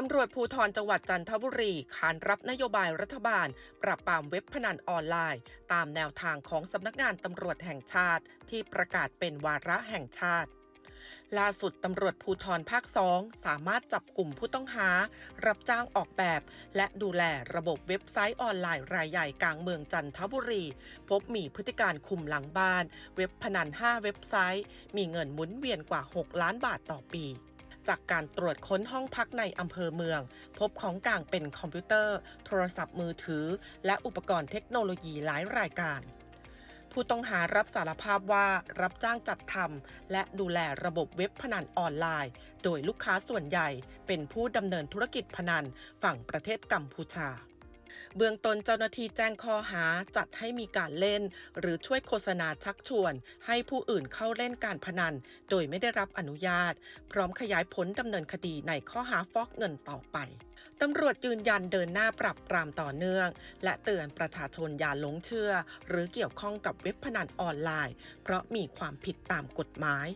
ตำรวจภูธรจังหวัดจันทบุรีขานรับนโยบายรัฐบาล ปราบปรามเว็บพนันออนไลน์ ตามแนวทางของสำนักงานตำรวจแห่งชาติ ที่ประกาศเป็นวาระแห่งชาติ ล่าสุดตำรวจภูธรภาคสองสามารถจับกลุ่มผู้ต้องหา รับจ้างออกแบบ และดูแลระบบเว็บไซต์ออนไลน์รายใหญ่กลางเมืองจันทบุรี พบมีพฤติการคุมหลังบ้าน เว็บพนัน 5 เว็บไซต์ มีเงินหมุนเวียนกว่า 6 ล้านบาทต่อปี จากการตรวจค้นห้องพักในอำเภอเมือง พบของกลางเป็นคอมพิวเตอร์ โทรศัพท์มือถือ และอุปกรณ์เทคโนโลยีหลายรายการผู้ต้องหารับสารภาพว่ารับจ้างจัดทำและดูแลระบบเว็บพนันออนไลน์ โดยลูกค้าส่วนใหญ่เป็นผู้ดำเนินธุรกิจพนันฝั่งประเทศกัมพูชา เบื้องต้นเจ้าหน้าที่แจ้งข้อหาจัดให้มีการเล่น หรือช่วยโฆษณาชักชวน ให้ผู้อื่นเข้าเล่นการพนัน โดยไม่ได้รับอนุญาต พร้อมขยายผลดำเนินคดีในข้อหาฟอกเงินต่อไปตำรวจยืนยันเดินหน้าปรับปรามต่อเนื่อง และเตือนประชาชนอย่าหลงเชื่อ หรือเกี่ยวข้องกับเว็บพนันออนไลน์ เพราะมีความผิดตามกฎหมาย